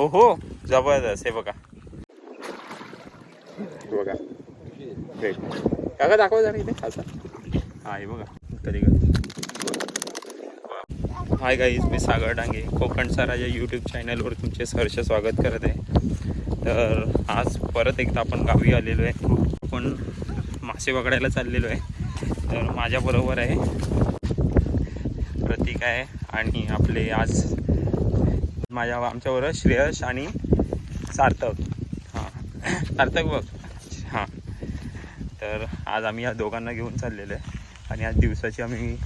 ओहो जबरदस्त. हे बघा. बघा. भेट काका दाखवा जरा इथे. असा हा हे बघा. कधी कधी हाय गाईज मी सागर डांगे. कोकणचा राजा यूट्यूब चॅनलवर तुमचे सहर्ष स्वागत करत आहे. तर आज परत एकदा आपण गावी आलेलो आहे. आपण मासे पकडायला चाललेलो आहे. तर माझ्याबरोबर आहे. प्रतीक आहे आणि आपले आज माझ्या आमच्याबरोबर श्रेयश आणि सार्थक. हां. सार्थक बघ. हां. तर आज आम्ही या दोघांना घेऊन चाललेलो आहे. आणि आज दिवसाची आम्ही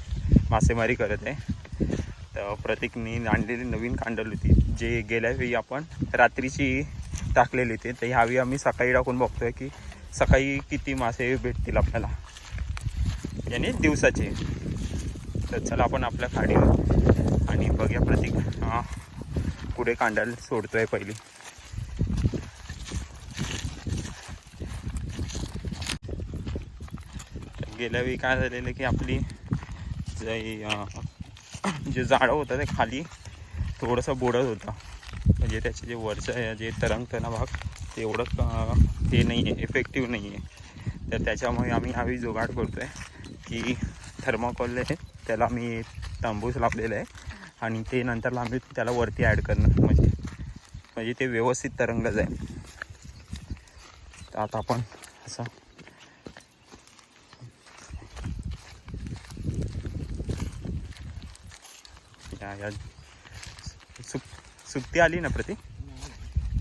मासेमारी करत आहे. तर प्रतीकनी आणलेली नवीन कांडल होती. जे गेल्या वेळी आपण रात्रीची टाकलेली होती. तर ह्यावेळी आम्ही सकाळी टाकून बघतोय की सकाळी किती मासे भेटतील आपल्याला. याने दिवसाचे. तर चला आपण आपल्या खाडीवर. आणि बघूया प्रतीक. हां. पुढे कांडाला सोडतोय पहिली. गेल्या वेळी काय झालेलं की आपली जे जे जाडं होतं ते खाली थोडंसं बुडत होतं. म्हणजे त्याचे जे वरचं आहे, जे तरंगतं भाग ते एवढं ते नाही आहे इफेक्टिव्ह नाही आहे तर त्याच्यामुळे आम्ही ह्यावेळी जोगाड करतो आहे की थर्माकॉल आहे त्याला आम्ही तंबूस लावलेलं आहे. आणि ते नंतर आम्ही त्याला वरती ॲड करणं म्हणजे म्हणजे ते व्यवस्थित तरंगलं जाईल. तर आता आपण असं या या. सुक सुट्टी आली ना प्रती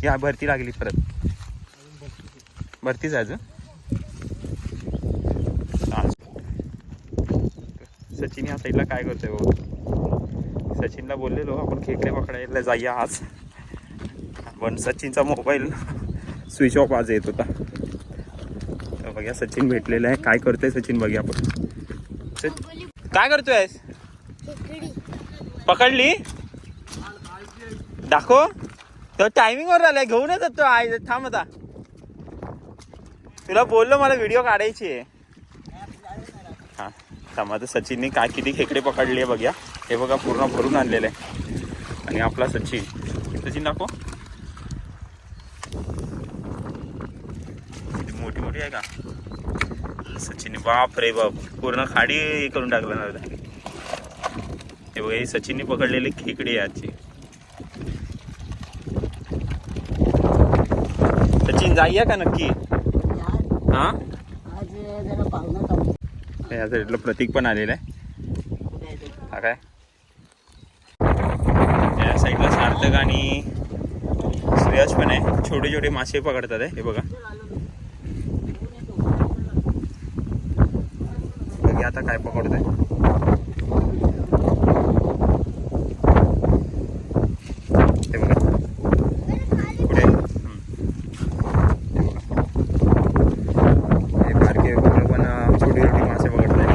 या भरती लागली परत. भरतीच आहे अजून? आज सचिन या साईडला काय करतोय बाबा सचिनला बोललेलो आपण खेकडे पकडायला जाऊया आज. पण सचिनचा मोबाईल स्विच ऑफ आज येत होता. तर बघूया सचिन भेटलेलं आहे. काय करतोय सचिन बघूया आपण. काय करतोय पकडली? दाखव. तर टायमिंगवर आलाय. घेऊनच जातो आय थांब आता. तुला बोललो मला व्हिडिओ काढायची आहे. हां थांब आता सचिनने काय किती खेकडे पकडली आहे बघूया. हे बघा पूर्ण भरून आणलेलं आहे. आणि आपला सचिन. सचिन दाखव. मोठी मोठी आहे का? सचिन बाप रे बाप. पूर्ण खाडी हे करून टाकलं ना हे बघा ही सचिनने पकडलेली खेकडी आहे आजची. सचिन जाऊया का नक्की? हा? आज प्रतीक पण आलेला आहे. हा काय या साईडला सार्थक आणि श्रेयस पण आहे. छोटे छोटे मासे पकडतात आहे हे बघा. आता काय पकडतोय हे बघा पुढे हम्म. हे बघा हे बारके पोरं पण अं, छोटी छोटी मासे पकडताय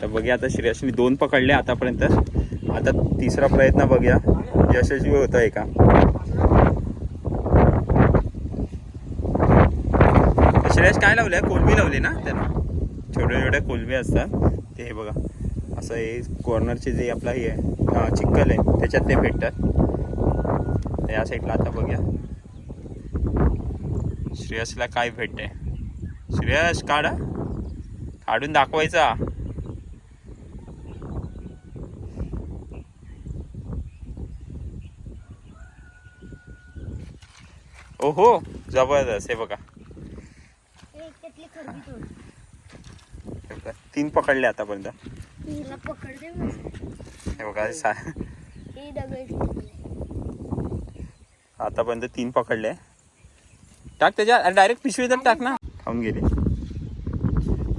तर बघूया आता श्रेयसने दोन पकडले आतापर्यंत. आता तिसरा प्रयत्न बघूया. यशस्वी होत आहे का श्रेयस काय लावलंय? कोलबी लावली ना त्यांना? छोटे छोटे कोलबी असतात. ते हे बघा. असं हे कॉर्नरचे जे आपला हे आहे चिक्कल आहे त्याच्यात ते भेटतात. या साईडला आता बघूया. श्रेयसला काय भेटते श्रेयस काढा. काढून दाखवायचा. जबरदस्त. हे बघा. हे बघा तीन पकडले आतापर्यंत हे बघा सा आतापर्यंत तीन पकडले. टाक त्याच्या डायरेक्ट पिशवी तर टाक ना. खाऊन गेले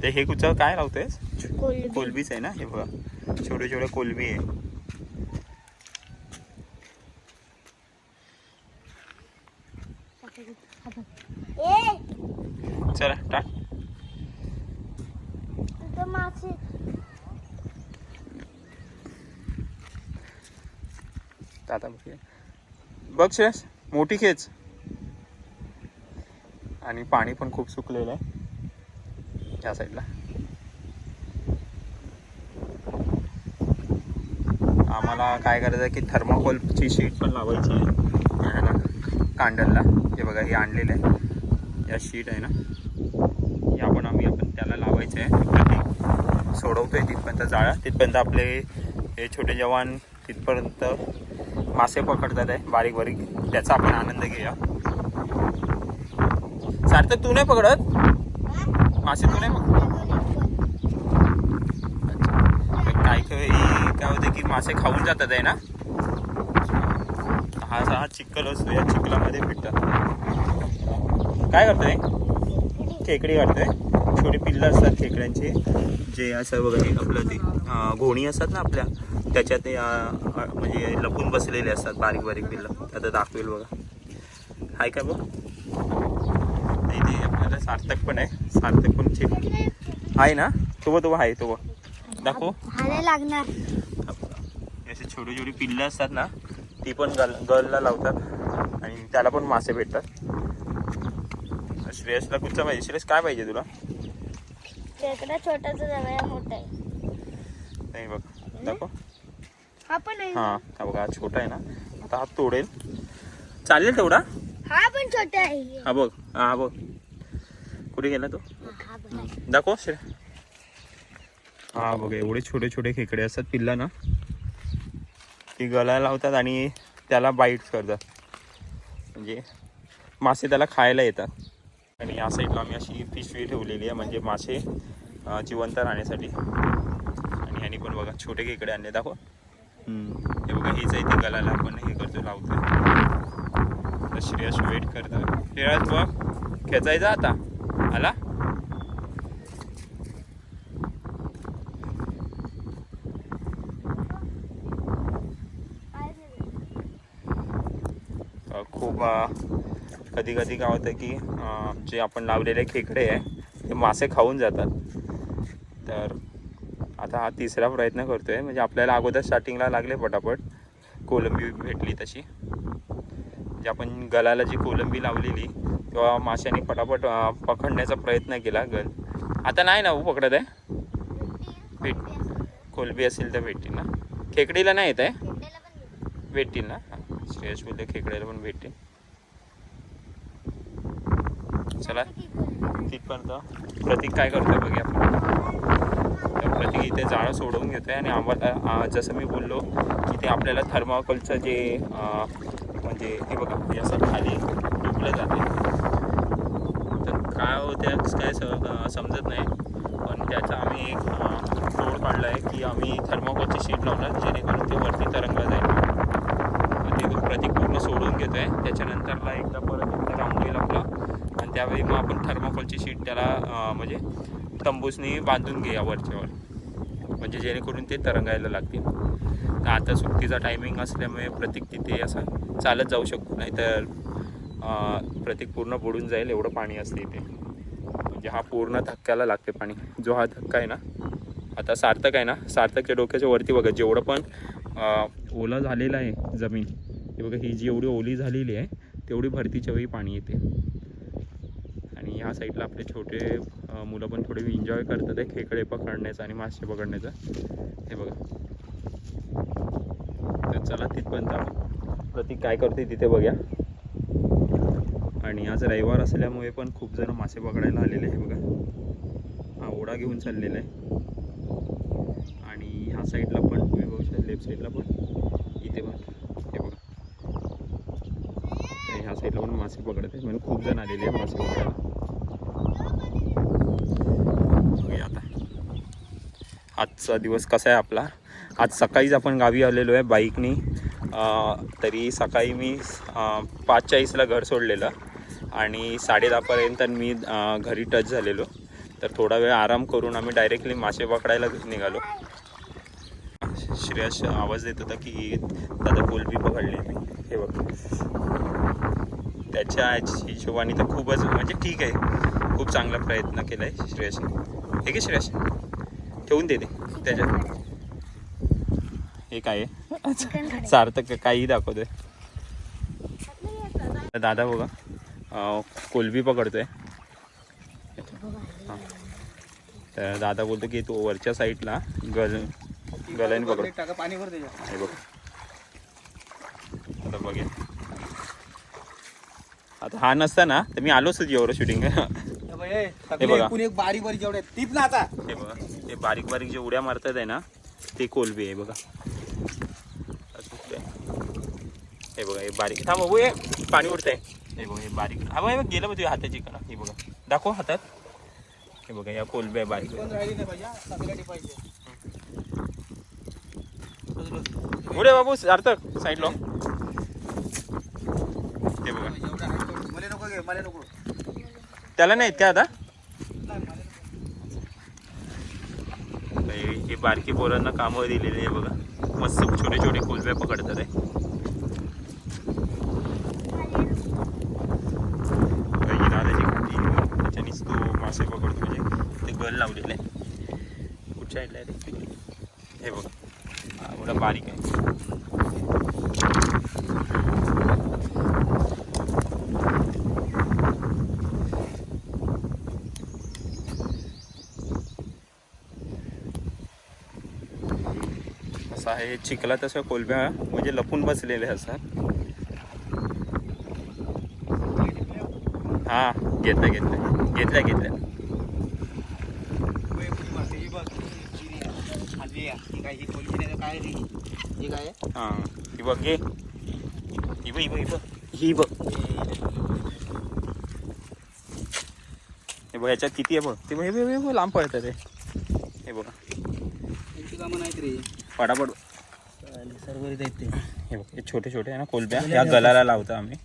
ते हे कुठं काय लावतोयस कोलबीच आहे ना हे बघा. छोटे छोटे कोलबी आहे. चला टाक. आता बघ श्रेयस मोठी खेच. आणि पाणी पण खूप सुकलेलं आहे. या साईडला. आम्हाला काय करायचं आहे की थर्माकोलची शीट पण लावायची आहे. कांडलला हे बघा हे आणलेलं आहे. या शीट आहे ना. हे आपण आम्ही आपण त्याला लावायचं आहे प्रतीक सोडवतोय तिथपर्यंत जाळा. तिथपर्यंत आपले हे छोटे जवान तिथपर्यंत मासे पकडतात आहे बारीक बारीक. त्याचा आपण आनंद घेऊया. सार्थक तू नाही पकडत? मासे तू नाही पकडत? तर काय काय काय होतं की मासे खाऊन जातात आहे ना? हा हा चिखल असतो या चिखलामध्ये भेटतात काय करतोय खेकडी काढतोय छोटी पिल्लं असतात खेकड्यांची जे असं वगैरे आपलं ते घोणी असतात ना आपल्या त्याच्यात ते म्हणजे लपून बसलेले असतात बारीक बारीक पिल्लं आता दाखवेल बघा हाय का बघ ते आपल्याला सार्थक पण आहे सार्थक पण चे आहे ना तो बघ तो आहे तो बघ दाखव लागणार असे छोटे छोटे पिल्लं असतात ना ती पण गल गलला लावतात आणि त्याला पण मासे भेटतात. श्रेयसला कुठचा पाहिजे? श्रेयस काय पाहिजे तुला? खेकडा छोटाचा जवळ मोठा आहे. नाही बघ दाखव. हा पण आहे हा हा बघा हा छोटा आहे ना. आता हा तोडेल. चालेल तेवढा? हा पण छोटा आहे. हा बघ हा बघ. कुठे गेला तो? हा. दाखव श्रे हा बघ एवढे छोटे छोटे खेकडे असतात पिल्ला ना ती गळायला लावतात आणि त्याला बाईट करतात. म्हणजे मासे त्याला खायला येतात. आणि या साईडला आम्ही अशी पिशवी ठेवलेली आहे म्हणजे मासे जिवंत राहण्यासाठी. आणि ह्यानी पण बघा छोटे खेकडे आणले दाखव. हे बघा हेच आहे ते गळायला आपण हे करतो लावतोय तर श्रेयस वेट करतोय. श्रेयस बघ खेचायचा आता. आला अ, खूप कधी कधी काय होतं की जे आपण लावलेले खेकडे आहे ते मासे खाऊन जातात. तर आता हा तिसरा प्रयत्न करतोय. म्हणजे आपल्याला अगोदर स्टार्टिंगला लागले पटापट. कोलंबी भेटली तशी. म्हणजे आपण गलाला जी कोलंबी लावलेली तेव्हा माशाने पटापट पकडण्याचा प्रयत्न केला गल. आता नाही ना हो पकडत आहे? भेट कोलंबी असेल तर भेटतील ना? खेकडीला नाही येत आहे? भेटतील. ना? श्रेयस बोलले खेकड्याला पण भेटतील. चला. तिथपर्यंत प्रतीक काय करतो बघूया आपण. तर प्रतीक इथे जाळं सोडवून घेतोय आणि आम्हाला जसं मी बोललो की ते आपल्याला थर्माकोलचं जे म्हणजे हे बघा हे असं खाली डुबलं जाते. तर काय होत्या काय स- समजत नाही. पण त्याचा आम्ही एक आ, तोड काढला आहे की आम्ही थर्माकोलची शीट लावणार जेणेकरून ते वरती तरंगलं जाईल. ते प्रतीक पूर्ण सोडून घेतोय. त्याच्यानंतरला एकदा परत एकदा राऊंड होईल आपला त्यावेळी मग आपण थर्माकोलची शीट त्याला म्हणजे तंबूसनी बांधून घेऊया वरच्यावर. म्हणजे जेणेकरून ते तरंगायला लागतील. तर आता सुट्टीचा टायमिंग असल्यामुळे प्रतीक तिथे असं चालत जाऊ शकतो. नाहीतर अं, प्रतीक पूर्ण बुडून जाईल एवढं पाणी असते इथे. म्हणजे हा पूर्ण धक्क्याला लागते पाणी. जो हा धक्का आहे ना आता सार्थक आहे ना सार्थकच्या डोक्याच्या वरती बघा जेवढं पण ओला ओलं आहे जमीन हे बघा ही जी एवढी ओली झालेली आहे तेवढी भरतीच्या वेळी पाणी येते. आणि ह्या साईडला आपले छोटे मुलं पण थोडे एन्जॉय करतात आहे खेकडे पकडण्याचं आणि मासे पकडण्याचं. हे बघा. तर चला तिथपर्यंत आपण. प्रतीक काय करते तिथे बघूया. आणि आज रविवार असल्यामुळे पण खूप जण मासे पकडायला आलेले आहे बघा. हा ओढा घेऊन चाललेला आहे. आणि ह्या साईडला पण तुम्ही बघू शकता लेफ्ट साईडला पण. इथे पण. हे बघा. ह्या साईडला पण मासे पकडत आहे म्हणजे खूप जण आलेले आहे मासे पकडायला बघूया आता आजचा दिवस कसा आहे आपला? आज सकाळीच आपण गावी आलेलो आहे बाईकनी. तरी सकाळी मी पाच चाळीसला घर सोडलेलं आणि साडे दहापर्यंत मी घरी टच झालेलो. तर थोडा वेळ आराम करून आम्ही डायरेक्टली मासे पकडायला निघालो. श्रेयस आवाज देत होता की दादा कोलबी पकडली मी हे बघ. त्याच्या हिशोबाने तर खूपच म्हणजे ठीक आहे. खूप चांगला प्रयत्न केला आहे श्रेयस ठीक आहे श्रेयस? ठेवून दे ते त्याच्यात. हे काय आहे? सार्थक काही दाखवतोय. दादा बघा कोलबी पकडतोय. तर दादा बोलतो की तो वरच्या साईडला गज गल्याने पकड. हे बघ. आता बघे आता हा नसता ना तर मी आलोच एवढं शूटिंग हे हे बघ, हे, बारीक बारीक जेवढे. टीप ना आता. बघा. ते बारीक बारीक जे उड्या मारतात आहे ना ते कोलबी आहे बघा. असं ते. हे बघा हे बारीक. थांब बघू हे पाणी उडतंय. हे बघा हे बारीक. हा बघा हे गेलं बघ तुझ्या हाताची करा हे बघा. दाखव हातात. हे बघा या कोलबी आहे बारीक. नाही हा. उडे बाबू सार्थक साईडला. हे बघा. त्याला नाहीत का आता? बारकी पोरांना कामं दिलेली आहे बघा. मस्त छोटे छोटे कोलब्या पकडतात आहे. तो मासे पकडतो म्हणजे. ते गल लावलेलं. आहे कुठच्या साईडला आहे हे बघा. हा, एवढा बारीक आहे असं आहे चिखला तसं कोलब्या म्हणजे लपून बसलेले असतात हा घेतलं घेतलं घेतल्या घेतल्या. एकूण मासे. ही बघ. ही. ही काय ही बघ घे ही बघ ही बघ. ही बघ. ही बघ हे बघ याच्यात किती आहे बघ? ते बघ हे लांब पडतं ते. हे बघा. यांची कामं नाहीत रे. पडापड. सर्वरीत आहेत ते हे बघ हे छोटे छोटे आहे ना कोलब्या. या गलाला लावतो आम्ही.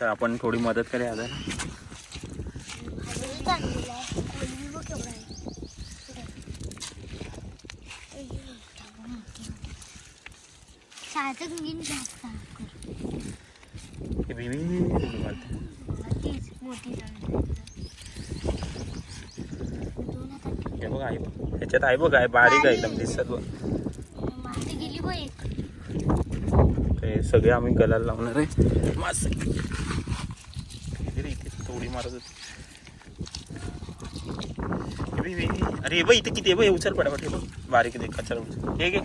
तर आपण थोडी मदत करूया आता. हे हे बघ आहे बघ. ह्याच्यात आहे बघ आहे बारीक आहे एकदम दिसत बघ मासे गेली बघ एक ते सगळे आम्ही गलाला लावणार आहे. मासे थोडी मारत अरे बघ इथे किती आहे? बघ उचल पडा हे बघ. बारीक दे कचरा उचल. हे घे.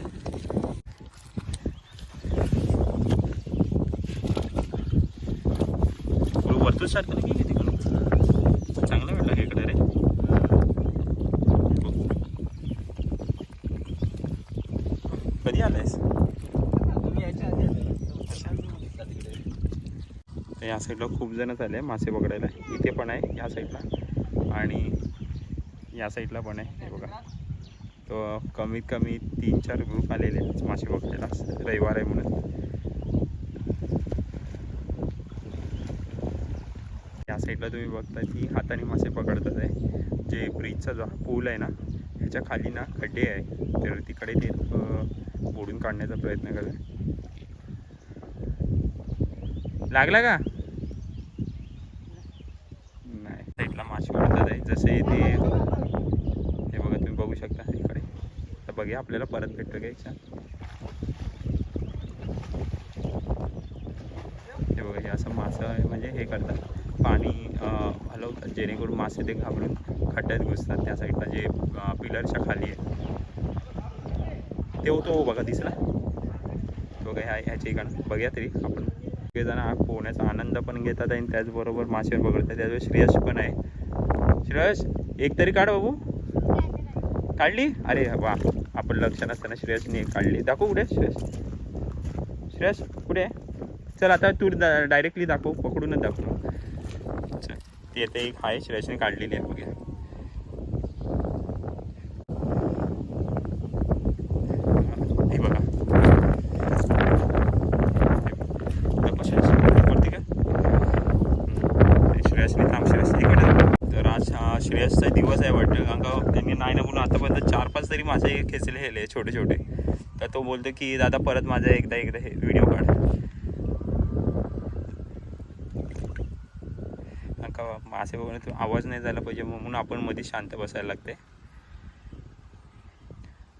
थोडं वरतून स्टार्ट करा की तिकडून चांगलं वाटलं हे इकडे रे कधी आलायस तुम्ही यायच्या आधी आले. तर या साईडला खूप जण झाले मासे पकडायला. इथे पण आहे या साईडला आणि या साईडला पण आहे हे बघा. तो कमीत कमी तीन चार ग्रुप आलेले आहेत मासे पकडायला. रविवार आहे म्हणून. या साईडला तुम्ही बघता की हाताने मासे पकडतात आहे. जे ब्रिजचा जो पूल आहे ना ह्याच्या खाली ना खड्डे आहे. तर तिकडे ते बोडून काढण्याचा प्रयत्न करत आहे लागला का? नाही. साईडला मासे वाढतात आहे जसे ते हे बघा तुम्ही बघू शकता इकडे. तर बघूया आपल्याला परत भेटतं घ्यायचा हे बघा हे असं मासं आहे म्हणजे हे करतात. पाणी हलवतात जेणेकरून मासे ते घाबरून खड्ड्यात घुसतात त्या साईडला जे पिलरच्या खाली आहे. ते होतो बघा दिसला? बघा ह्या ह्याच्या इकडं. बघूया तरी आपण. सगळेजण हा पोहण्याचा आनंद पण घेतात आणि त्याचबरोबर मासे पकडतात त्याचबरोबर श्रेयश पण आहे. श्रेयश एक तरी काढ बाबू. काढली? अरे वा. आपण लक्ष नसताना श्रेयसने काढली. दाखव कुठे श्रेयस? श्रेयस कुठे आहे? चल आता तू डायरेक्टली दाखव. पकडूनच दाखव. चल एक आहे श्रेयसने काढलेली आहे बघूया हे बघा दाखव श्रेयस वरती का हम्म. श्रेयसने थांब श्रेयस इकडे दाखव. तर आज हा श्रेयसचा दिवस आहे वाटतं कारण का त्यांनी नाही ना म्हणून आतापर्यंत चार पाच खेचले हेले छोटे छोटे. तर तो बोलतो की दादा परत माझा एकदा एकदा हे व्हिडिओ काढ. का मासे बघून आवाज नाही झाला पाहिजे म्हणून आपण मध्ये शांत बसायला लागते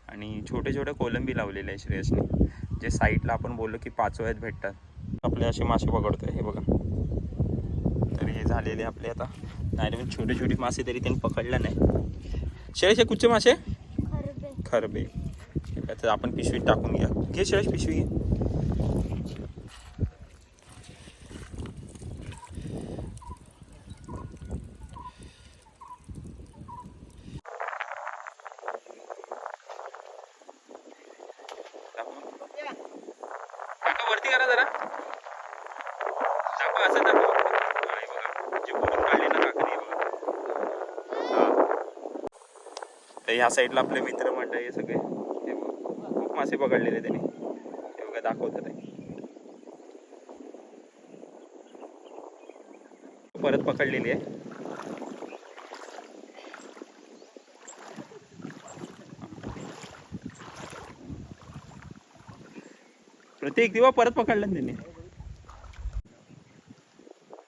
आणि छोटे छोटे कोलंबी लावलेले आहे श्रेयसने जे साईडला आपण बोललो की पाचोळ्यात भेटतात. आपले असे मासे पकडतोय हे बघा. तर हे झालेले आपले आता. नाही छोटे छोटे मासे तरी त्यांनी पकडला नाही. श्रेयस हे कुठचे मासे? खरबे खरबे हे तर आपण पिशवीत टाकून घ्या. घे शिवाय पिशवी घे. वरती करा जरा. दाखवा असं दाखवा हा, हे बघा. जे बुडून काढले ना काकाने हे बघा. हा. तर ह्या साईडला आपले मित्र मंडळी हे सगळे. हे खूप मासे पकडलेले त्यांनी. हे बघा दाखवतात आहे परत पकडलेली आहे. प्रत्येक दिवा परत पकडलं ना त्यांनी.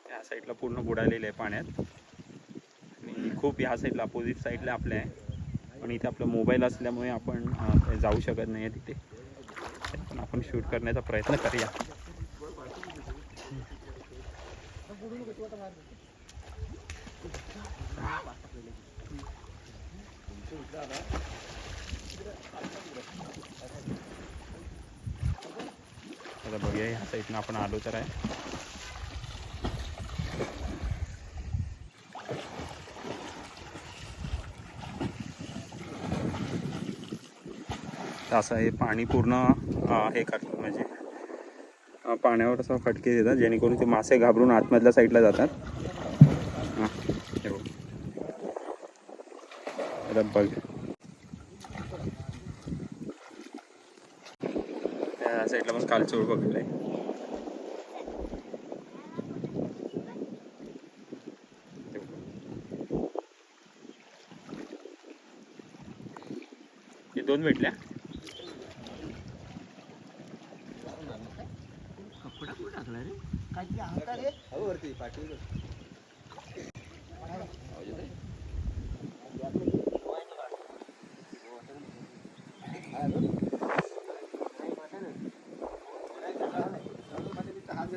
या साईडला पूर्ण बुडालेलं आहे पाण्यात. आणि खूप ह्या साईडला अपोजिट साईडला आपल्या आहे. कारण इथे आपला मोबाईल असल्यामुळे आपण जाऊ शकत नाही आहे तिथे. पण आपण शूट करण्याचा प्रयत्न करूया. आता बघूया ह्या साईडनं आपण आलो तर आहे. तर असं हे पाणी पूर्ण हे करतात म्हणजे पाण्यावर असं फटके देतात जेणेकरून ते मासे घाबरून आतमधल्या साईडला जातात. हां बघ. त्या साईडला पण कालचोळ बघितलंय. आहे दोन भेटल्या. हो वरती पाठी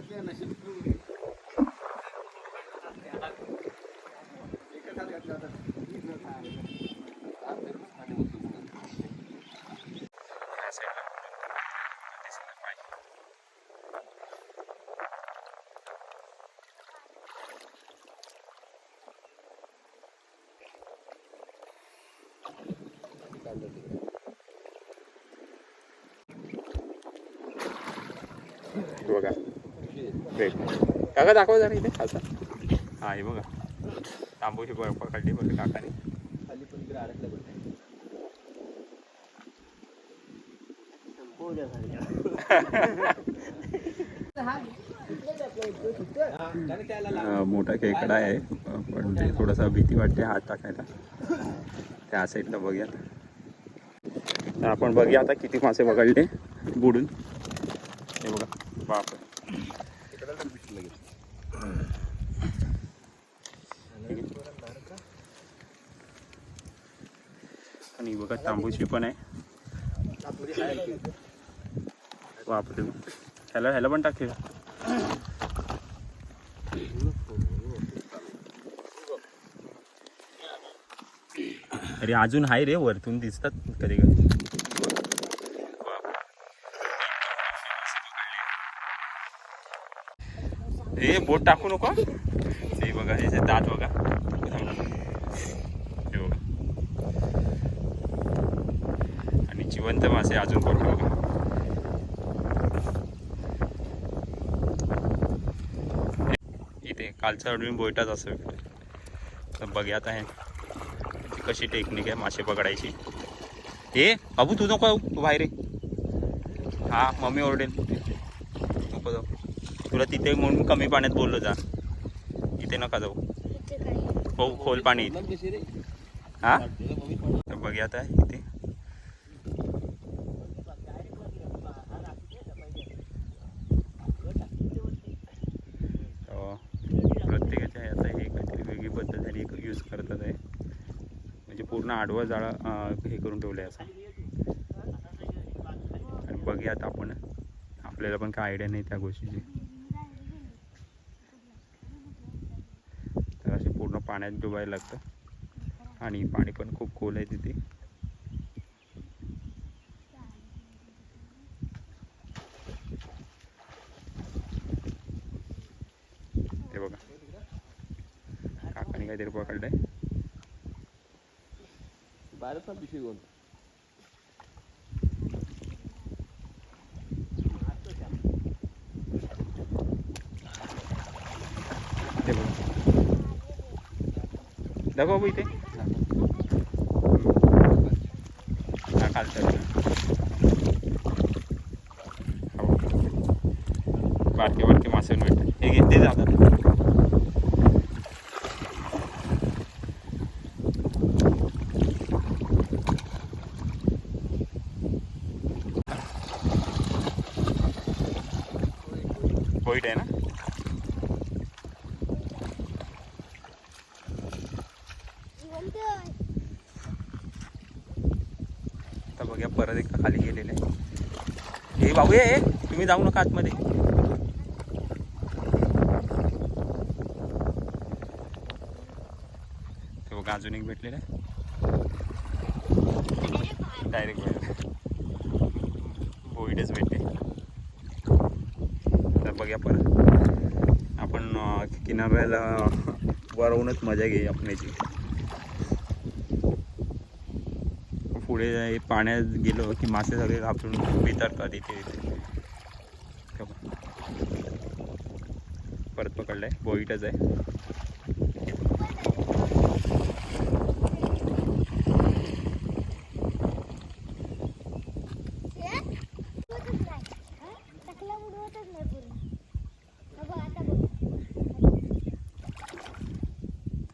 ह्या बघा. काका दाखवा जरा इथे. आता हा हे बघा. तांबूची बर्फ पकडली बघा काकाने. खाली पण अडकलं मोठा खेकडा आहे. पण थोडासा भीती वाटते हात टाकायला. त्या साईडला बघूया. तर आपण बघूया आता किती मासे पकडले बुडून. हे बघा बाप आणि बघा तांबूची पण आहे. बापरे. ह्याला ह्याला पण टाकेल अरे अजून आहे रे वरतून दिसतात कधी कधी हे बोट टाकू नको ते हे बघा हे दात बघा. हे बघा. आणि जिवंत मासे अजून कोणते बघा. इथे कालचा अडून बोयटाच असं. तर बघूया आहे ती कशी टेक्निक आहे मासे पकडायची. ए बाबू तू नको तू बाहेर हा मम्मी ओरडेल तुला तिथे म्हणून कमी पाण्यात बोललो जा. इथे नका जाऊ. हो खोल पाणी हा? बघूया आता इथे. अं, प्रत्येकाच्या आहे आता हे काहीतरी वेगळी पद्धतीने एक यूज करतात आहे म्हणजे पूर्ण आडवं जाळं हे करून ठेवलं आहे असं. आणि बघूया आता आपण. आपल्याला पण काय आयडिया नाही त्या गोष्टीची. पाण्यात डुबायला लागतं. आणि पाणी पण खूप खोल आहे तिथे. ते बघा. काकाने काहीतरी पकडलंय. बाहेर पिशवी दाखवा बघ इथे. हा खालचा. बारके बारके मासे भेटतात हे घेते जातात होईट आहे ना जिवंत आहे. आता बघूया परत एकदा खाली गेलेले हे बाबू ये बघ आतमध्ये. ते बघा अजून एक भेटलेलं आहे. डायरेक्ट भेटले. बोईडच भेटते तर बघूया परत आपण किनाऱ्याला वरवूनच मजा घेऊ आपण्याची पुढे पाण्यात गेलो की मासे सगळे घाबरून वितरतात इथे इथे हे बघ. परत पकडलाय बोईटच आहे हे? उडवतच नाही. हा? टकला उडवतच नाही पूर्ण. हा बघ, आता बघ.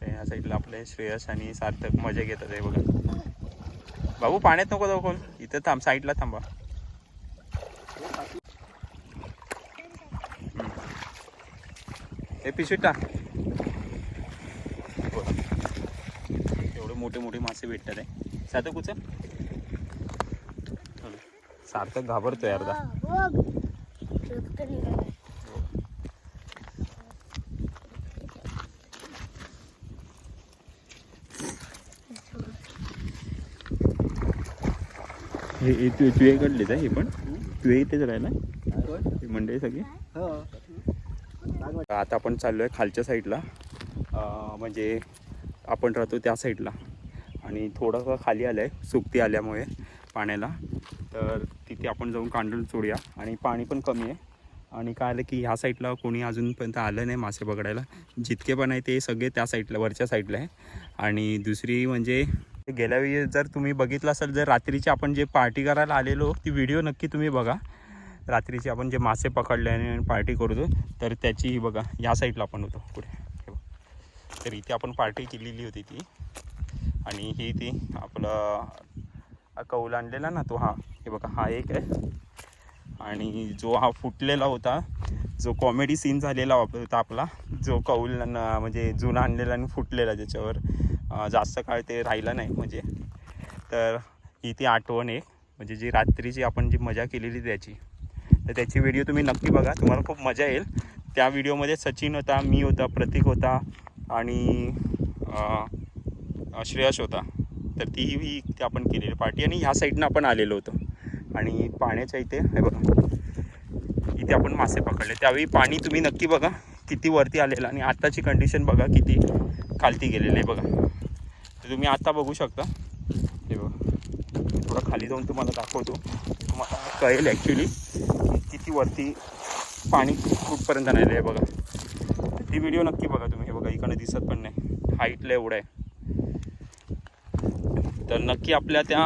ते या साईडला आपले श्रेयस आणि सार्थक मजा घेतात आहे बघा. बाबू पाण्यात नको जाऊ कोण इथं थांब साईडला थांबा. हे टाक. बघा. एवढे मोठे मोठे मासे भेटतात आहे उचल हम्म. सार्थक घाबरतोय अर्धा. हा, तु तुझ्याकडलेच आहे हे पण? तुझ्या इथेच राहिला ही मंडळी सगळी? आता आपण चाललो आहे खालच्या साईडला. म्हणजे आपण राहतो त्या साईडला. आणि थोडंसं खाली आलं आहे सुकती आल्यामुळे पाण्याला. तर तिथे आपण जाऊन कांडून सोडूया. आणि पाणी पण कमी आहे. आणि काय आलं की ह्या साईडला कोणी अजूनपर्यंत आलं नाही मासे पकडायला. जितके पण आहे ते सगळे त्या साईडला वरच्या साईडला आहे. आणि दुसरी म्हणजे गेल्या वेळी जर तुम्ही बघितलं असेल जर रात्रीची आपण जे पार्टी करायला आलेलो ती व्हिडिओ नक्की तुम्ही बघा. रात्रीची आपण जे मासे पकडले आणि पार्टी करतो तर त्याची ही बघा या साईडला आपण होतो. पुढे. तर इथे आपण पार्टी केलेली होती ती. आणि ही ती आपलं कौल आणलेला ना तो हा. हे बघा हा एक आहे. आणि जो हा फुटलेला होता जो कॉमेडी सीन झालेला होता आपला जो कौल म्हणजे जुना आणलेला आणि फुटलेला ज्याच्यावर जास्त काळ ते राहिला नाही म्हणजे. तर ही ती आठवण आहे. म्हणजे जी रात्रीची आपण जी मजा केलेली त्याची. तर त्याची व्हिडिओ तुम्ही नक्की बघा. तुम्हाला खूप मजा येईल. त्या व्हिडिओमध्ये सचिन होता मी होता प्रतीक होता आणि श्रेयश होता. तर तीही ती आपण केलेली पार्टी आणि ह्या साईडनं आपण आलेलो होतो. आणि पाण्याच्या इथे हे बघा. इथे आपण मासे पकडले. त्यावेळी पाणी तुम्ही नक्की बघा किती वरती आलेलं आणि आत्ताची कंडिशन बघा किती खालती गेलेली आहे बघा. तर तुम्ही आत्ता बघू शकता. हे बघा. थोडं खाली जाऊन तुम्हाला दाखवतो. तुम्हाला कळेल ॲक्च्युली किती वरती पाणी कुठपर्यंत आलेलं आहे बघा. ती व्हिडिओ नक्की बघा तुम्ही. हे बघा इकडे दिसत पण नाही. हाईटला एवढं आहे. तर नक्की आपल्या त्या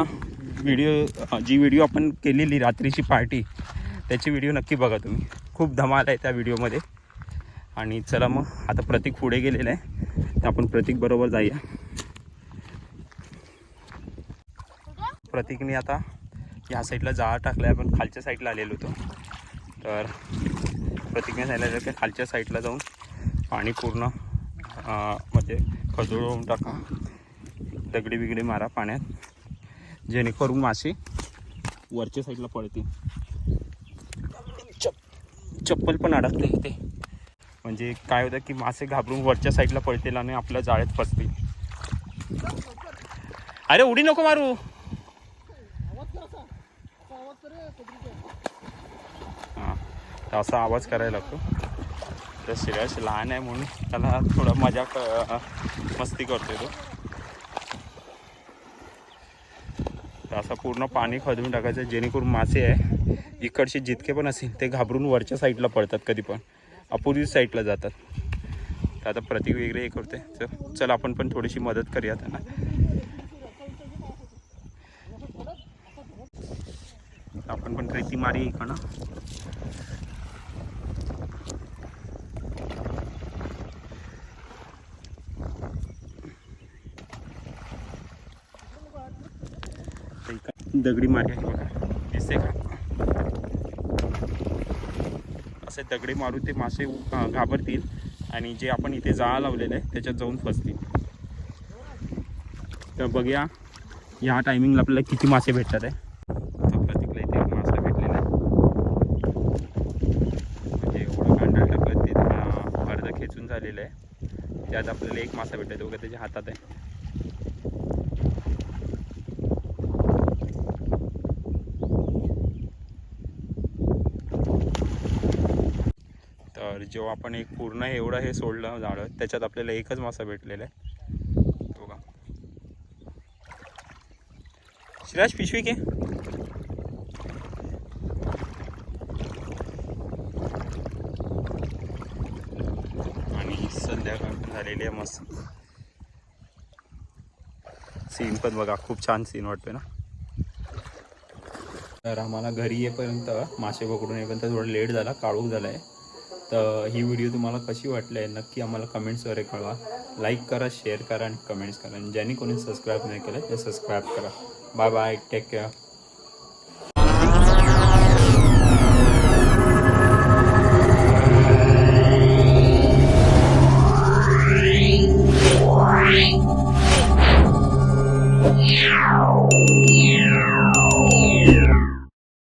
व्हिडिओ जी व्हिडिओ आपण केलेली रात्रीची पार्टी त्याची व्हिडिओ नक्की बघा तुम्ही. खूप धमाल आहे त्या व्हिडिओमध्ये आणि चला मग आता प्रतीक पुढे गेलेलं आहे. तर आपण प्रतीक बरोबर जाऊया. प्रतीकने आता ह्या साईडला जाळ टाकला आहे आपण खालच्या साईडला आलेलो होतो. तर प्रतीकने सांगितलं की खालच्या साईडला जाऊन पाणी पूर्ण म्हणजे खजूळवून टाका दगडी बिगडी मारा पाण्यात जेणेकरून मासे वरच्या साईडला पडतील चप चप्पल पण अडकते इथे. म्हणजे काय होतं की मासे घाबरून वरच्या साईडला पडतील आणि आपल्या जाळ्यात फसतील. अरे उडी नको मारू हां तर असा आवाज करायला लागतो. तर श्रेयस लहान आहे म्हणून त्याला थोडा मजा क मस्ती करतोय तो. तर असं पूर्ण पाणी खदून टाकायचं जेणेकरून मासे आहे इकडचे जितके पण असतील ते घाबरून वरच्या साईडला पडतात कधी पण. अपोजिट साईडला जातात. तर आता प्रतीक वगैरे हे करते चल चल आपण पण थोडीशी मदत करूया त्यांना. आपण पण रेती मारी इकडं तर इकडं दगडी मारी आहे बघा दिसते का? असे दगडी मारून ते मासे घाबरतील आणि जे आपण इथे जाळा लावलेलं आहे त्याच्यात जाऊन फसतील. तर बघूया या टायमिंगला आपल्याला किती मासे भेटतात आहे. इथे मासा आहे. म्हणजे अर्ध खेचून झालेलं आहे. त्यात आपल्याला एक मासा भेटतो बघा त्याच्या हातात आहे. आपण एक पूर्ण एवढं हे सोडलं झाडं त्याच्यात आपल्याला एकच मासा भेटलेला आहे. बघा. शिराज पिशवी के आणि संध्याकाळ पण झालेली आहे मस्त. सीन पण बघा खूप छान सीन वाटतोय ना. तर आम्हाला घरी येईपर्यंत मासे पकडून येईपर्यंत थोडं लेट झाला काळोख झाला आहे तर ही व्हिडिओ तुम्हाला कशी वाटली आहे नक्की आम्हाला कमेंट्सवर कळवा. लाईक करा शेअर करा आणि कमेंट्स करा. आणि ज्यांनी कोणी सबस्क्राईब नाही केलं ते सबस्क्राईब करा. Bye bye take care